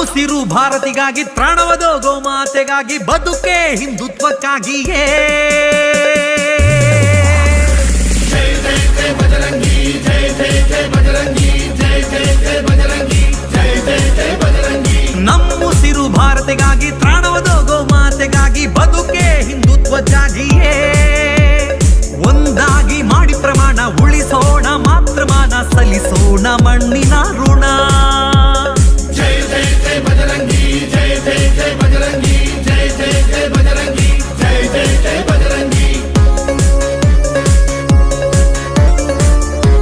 ಉಸಿರು ಭಾರತಿಗಾಗಿ ತ್ರಾಣವದೋ ಗೋಮಾತೆಗಾಗಿ ಬದುಕೆ ಹಿಂದುತ್ವಕ್ಕಾಗಿಯೇ.